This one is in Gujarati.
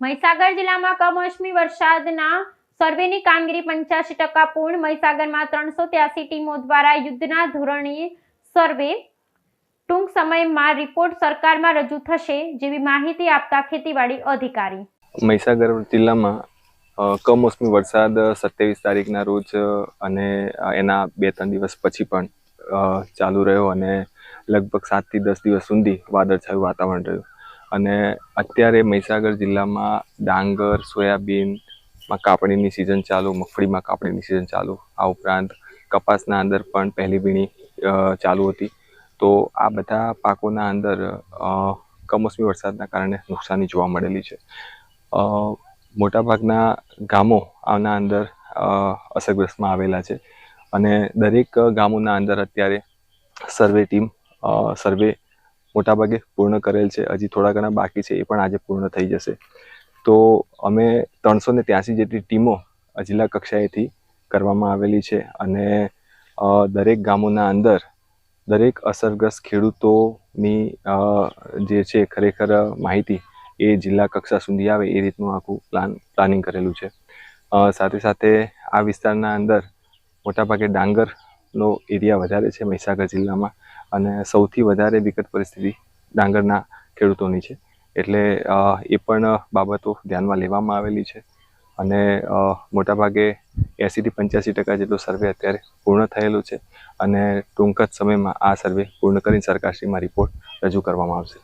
મહીસાગર જિલ્લામાં કમોસમી વરસાદના સર્વેની કામગીરી પંચ્યાસી ટકા પૂર્ણ. મહીસાગરમાં ત્રણસો ત્યાસી ટીમો દ્વારા યુદ્ધના ધોરણે સર્વે. ટૂંક સમયમાં રિપોર્ટ સરકારમાં રજૂ થશે જેવી માહિતી આપતા ખેતીવાડી અધિકારી. મહીસાગર જિલ્લામાં કમોસમી વરસાદ સત્યાવીસ તારીખના રોજ અને એના બે ત્રણ દિવસ પછી પણ ચાલુ રહ્યો અને લગભગ સાતથી દસ દિવસ સુધી વાદળછાયું વાતાવરણ રહ્યું. અને અત્યારે મહીસાગર જિલ્લામાં ડાંગર સોયાબીનમાં કાપણીની સિઝન ચાલુ, મગફળીમાં કાપણીની સિઝન ચાલુ. આ ઉપરાંત કપાસના અંદર પણ પહેલી વીણી ચાલુ હતી. તો આ બધા પાકોના અંદર કમોસમી વરસાદના કારણે નુકસાની જોવા મળેલી છે. મોટાભાગના ગામો આના અંદર અસરગ્રસ્તમાં આવેલા છે. અને દરેક ગામોના અંદર અત્યારે સર્વે ટીમ સર્વે મોટાભાગે પૂર્ણ કરેલ છે. હજી થોડા ઘણા બાકી છે, એ પણ આજે પૂર્ણ થઈ જશે. તો અમે ત્રણસો ને ત્યાંસી જેટલી ટીમો જિલ્લા કક્ષાએથી કરવામાં આવેલી છે અને દરેક ગામોના અંદર દરેક અસરગ્રસ્ત ખેડૂતોની જે છે ખરેખર માહિતી એ જિલ્લા કક્ષા સુધી આવે એ રીતનું આખું પ્લાન, પ્લાનિંગ કરેલું છે. સાથે સાથે આ વિસ્તારના અંદર મોટાભાગે ડાંગરનો એરિયા વધારે છે મહીસાગર જિલ્લામાં. અને સૌથી વધારે વિકટ પરિસ્થિતિ ડાંગરના ખેડૂતોની છે. એટલે એ પણ બાબતો ધ્યાનમાં લેવામાં આવેલી છે. અને મોટાભાગે એંસીથી પંચ્યાસી ટકા જેટલો સર્વે અત્યારે પૂર્ણ થયેલું છે. અને ટૂંક જ સમયમાં આ સર્વે પૂર્ણ કરીને સરકારશ્રીમાં રિપોર્ટ રજૂ કરવામાં આવશે.